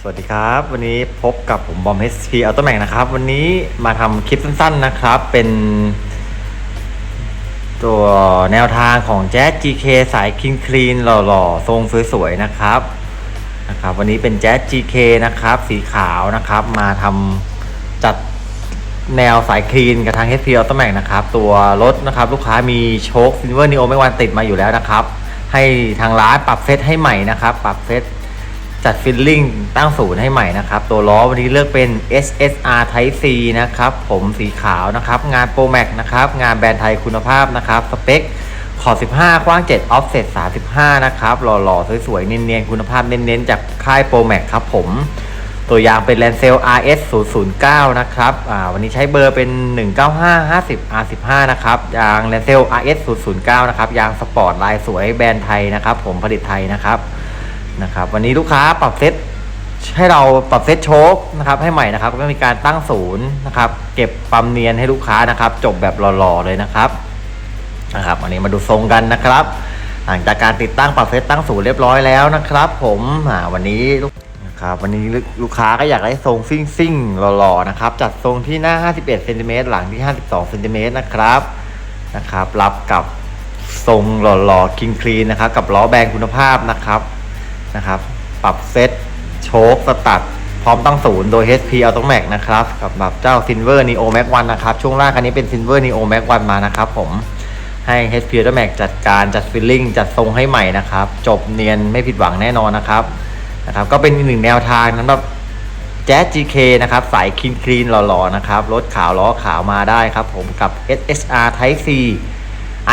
สวัสดีครับ วันนี้พบกับผมบอม HP Auto Max นะครับ วันนี้มาทำคลิปสั้นๆนะครับ เป็น ตัวแนวทางของแจ๊ GK สายคินคลีนหล่อๆ ทรงสวยๆ นะครับนะครับ วันนี้เป็นแจ๊ GK นะครับ สีขาวนะครับ มาทำจัดแนวสายคลีนกับทาง HP Auto Max นะครับ ตัวรถนะครับ ลูกค้ามีโชค Silver Neo ไม่วันติดมาอยู่แล้วนะครับ ให้ทางร้านปรับเซตให้ใหม่นะครับ ปรับเซต จัดฟิลลิ่งตั้งศูนย์ให้ใหม่นะครับ ตัวล้อวันนี้เลือกเป็น SSR Type C นะครับ ผมสีขาวนะครับ งาน Pro Max นะครับ งานแบรนด์ไทยคุณภาพนะครับ สเปค ขอบ 15 กว้าง 7 Offset 35 นะครับ หล่อๆ สวยๆ เนียนๆ คุณภาพเน้นๆ จากค่าย Pro Max ครับผม ตัวยางเป็น l a n c e l RS 009 นะครับอ่าวันนี้ใช้เบอร์เป็น 195 50 R15 นะครับ ยาง l a n c e l RS 009 นะครับ ยางสปอร์ตลายสวยแบรนด์ไทยนะครับ ผมผลิตไทยนะครับ นะครับ วันนี้ลูกค้าปรับเซตให้เราปรับเซตโชคนะครับให้ใหม่นะครับก็มีการตั้งศูนย์นะครับ เก็บปั๊มเนียนให้ลูกค้านะครับ จบแบบหล่อๆเลยนะครับนะครับวันนี้มาดูทรงกันนะครับ หลังจากการติดตั้งปรับเซตตั้งศูนย์เรียบร้อยแล้วนะครับ ผมวันนี้ลูกนะครับวันนี้ลูกค้าก็อยากได้ทรงซิ่งซิ่งหล่อๆนะครับจัดทรงที่หน้า 51เซนติเมตรหลังที่ 52เซนติเมตรนะครับนะครับ รับกับทรงหล่อๆคิงคลีนนะครับ กับล้อแบนคุณภาพนะครับ นะครับ ปรับเซตโชคสตัดพร้อมตั้งศูนย์โดย HP Auto Max นะครับ กับแบบเจ้า Silver Neo Max 1นะครับ ช่วงล่างคันนี้เป็น Silver Neo Max 1มานะครับผมให้ HP Auto Max จัดการจัดฟิลลิ่งจัดทรงให้ใหม่นะครับ จบเนียนไม่ผิดหวังแน่นอนนะครับนะครับ ก็เป็นอีกหนึ่งแนวทางสำหรับแจ๊ส GK นะครับ สายคลีนคลีนหล่อๆนะครับ รถขาวล้อขาวมาได้ครับผมกับ SSR Type C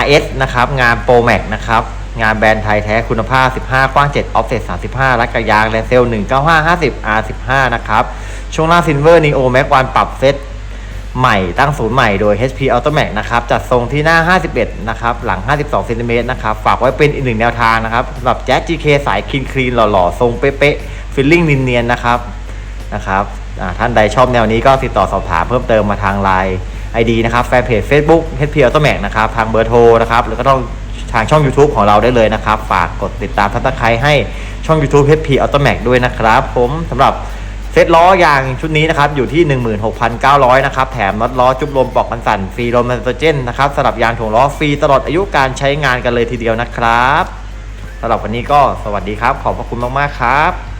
RS นะครับ งาน Pro Max นะครับ งานแบรนด์ไทยแท้คุณภาพ 15 กว้าง7 Offset 35 รัดกระยางแลนเซล195 50 R15 นะครับ ช่วงล่าง Silver Neo Max 1ปรับเซตใหม่ตั้งศูนย์ใหม่โดย HP Auto Max นะครับ จัดทรงที่หน้า 51 นะครับ หลัง 52เซนติเมตรนะครับ ฝากไว้เป็นอีกหนึ่งแนวทางนะครับสำหรับแจ๊ส GK สายคลีนคลีนหล่อๆ ทรงเป๊ะๆฟิลลิ่งเนียนๆนะครับนะครับท่านใดชอบแนวนี้ก็ติดต่อสอบถามเพิ่มเติมมาทางไลน์ ID นะครับ แฟนเพจ Facebook HP Auto Max นะครับ ทางเบอร์โทรนะครับ หรือก็ต้อง ทางช่อง YouTube ของเราได้เลยนะครับ ฝากกดติดตามทัตไคร้ให้ช่อง YouTube HP Automac ด้วยนะครับ ผมสำหรับเซตล้อยางชุดนี้นะครับอยู่ที่ 16,900 นะครับ แถมน็อตล้อจุบลมปลอกกันสั่นฟรีลมไนโตรเจนนะครับสลับยางถ่วงล้อฟรีตลอดอายุการใช้งานกันเลยทีเดียวนะครับสำหรับวันนี้ก็สวัสดีครับ ขอบพระคุณมาก ๆ ครับ